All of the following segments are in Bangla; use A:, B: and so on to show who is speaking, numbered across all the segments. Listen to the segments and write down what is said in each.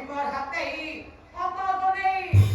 A: พี่เบิร์ฮับได้อีออกตัวนี้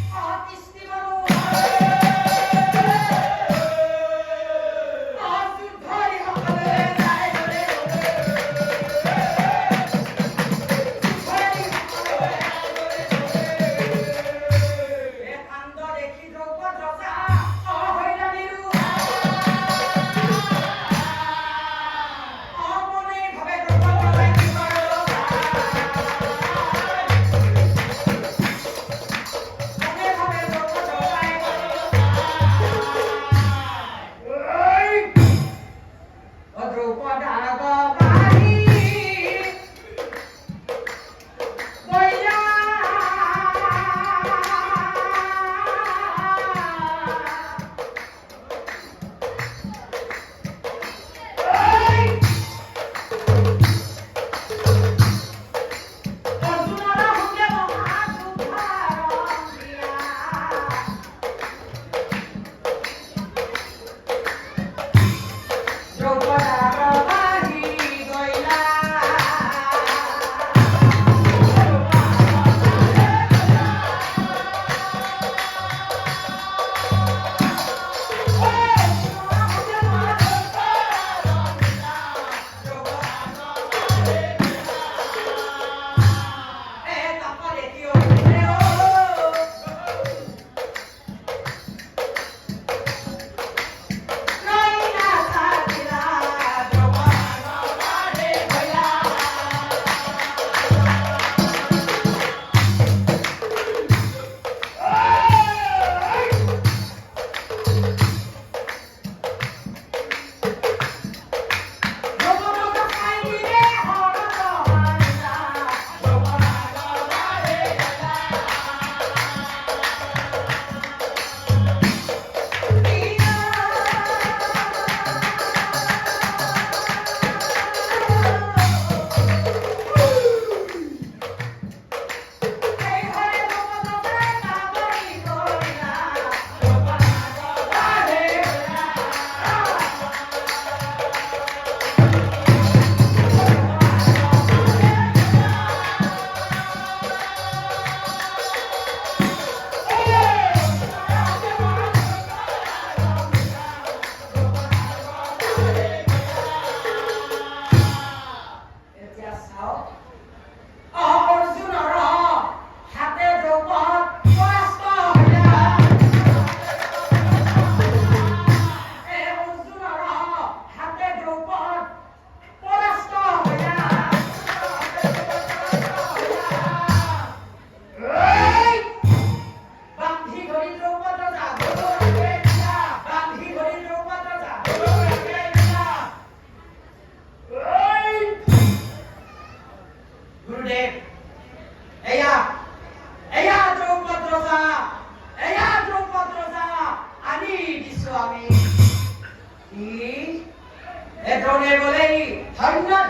A: 다른 날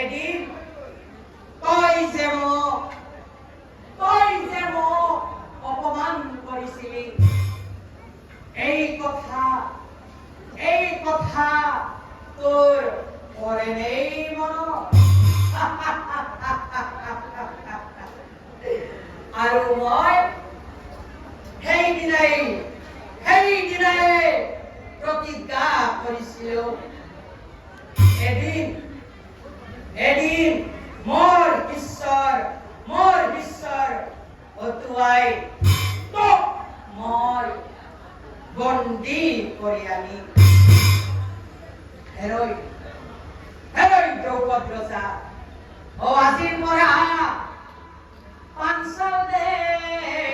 A: এদিন তই যে মোক তই যে মোক অপমান কৰিছিলি। এই কথা এই কথা তোৰ পৰে নেই আৰু মই সেইদিনাই সেইদিনাই প্ৰতিজ্ঞা কৰিছিলো। এদিন এদিন মোৰ ঈশ্বৰ মোৰ ঈশ্বৰ অতুৱাই তোক মই বন্দী কৰি আনি হেৰৈ হেৰৈ দ্ৰৌপদ ৰজা অ আজিৰ পৰা পাঞ্চদেৱ